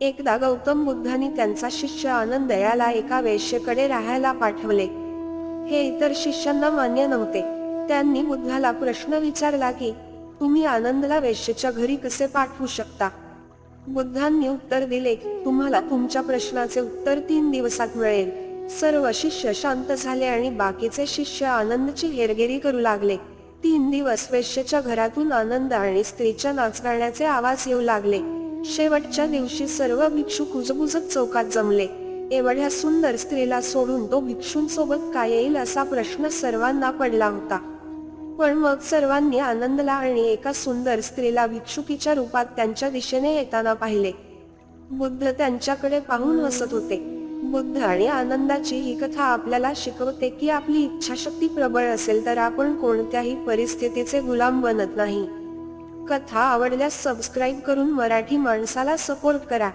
एकदा गौतम बुद्धांनी त्यांचा शिष्य आनंद याला एका वेश्येकडे राहायला पाठवले. हे इतर शिष्यांना मान्य नव्हते. त्यांनी बुद्धाला प्रश्न विचारला की तुम्ही आनंदला वेश्येच्या घरी कसे पाठवू शकता? बुद्धांनी उत्तर दिले तुम्हाला तुमच्या प्रश्नाचे उत्तर तीन दिवसात मिळेल. सर्व शिष्य शांत झाले आणि बाकीचे शिष्य आनंदची हेरगिरी करू लागले. तीन दिवस वेश्येच्या घरातून आनंद आणि स्त्रीच्या नाचगाण्याचे आवाज येऊ लागले. शेवटच्या दिवशी सर्व भिक्षू कुजबुजत चौकात जमले. एवढ्या सुंदर स्त्रीला सोडून तो भिक्षूंसोबत काय येईल असा प्रश्न सर्वांना पडला होता. पण मग सर्वांनी आनंदला आणि एका सुंदर स्त्रीला भिक्षुकीच्या रूपात त्यांच्या दिशेने येताना पाहिले. बुद्ध त्यांच्याकडे पाहून हसत होते. बुद्ध आणि आनंदाची ही कथा आपल्याला शिकवते की आपली इच्छाशक्ती प्रबळ असेल तर आपण कोणत्याही परिस्थितीचे गुलाम बनत नाही. कथा आवडल्यास सबस्क्राईब करून मराठी माणसाला सपोर्ट करा.